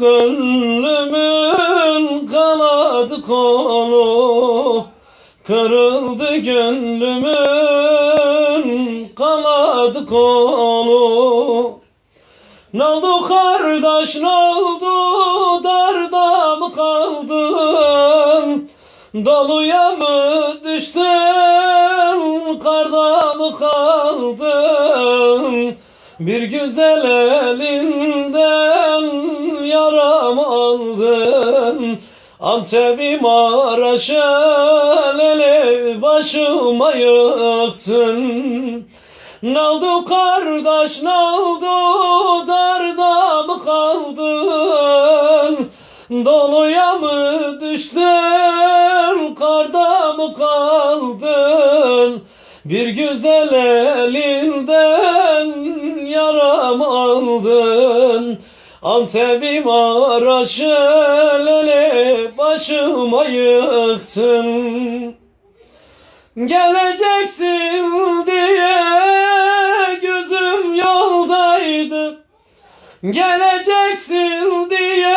gönlümün kanadı kolu Kırıldı gönlümün kanadı kolu. Ne oldu kardeş ne oldu darda mı kaldın? Doluya mı düştün karda mı kaldın? Bir güzel elinden yaram aldın. Antep'i Maraş'a lele başıma yıktın. Ne oldu kardeş ne oldu darda mı kaldın. Doluya mı düştün karda mı kaldın? Bir güzel elinden aldın Antep'i Maraş'ı lele başıma yıktın. Geleceksin diye gözüm yoldaydı. Geleceksin diye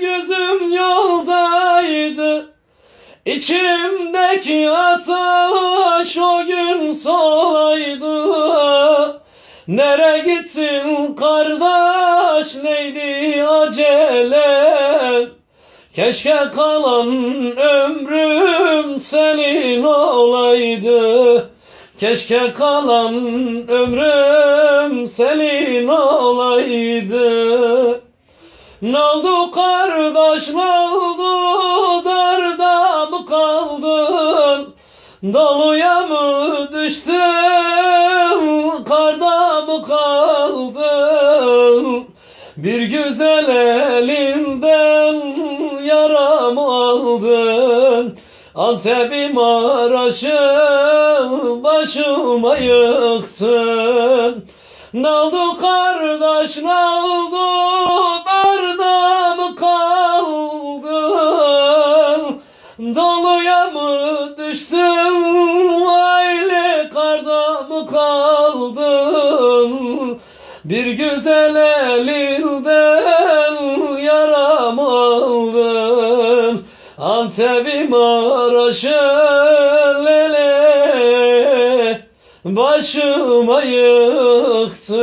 gözüm yoldaydı. İçimdeki ateş o gün solaydı Nere gittin kardeş neydi acelen Keşke kalan ömrüm senin olaydı. Keşke kalan ömrüm senin olaydı. Ne oldu kardeş ne oldu? Darda mı kaldın? Doluya mı düştün Bir güzel elinden yaram aldın. Antep'i Maraş'ı başıma yıktın. Ne oldu kardeş ne oldu? Darda mı kaldın? Doluya mı düştün Bir güzel elinden yaram aldın. Antep'i Maraş'ı lele başıma yıktın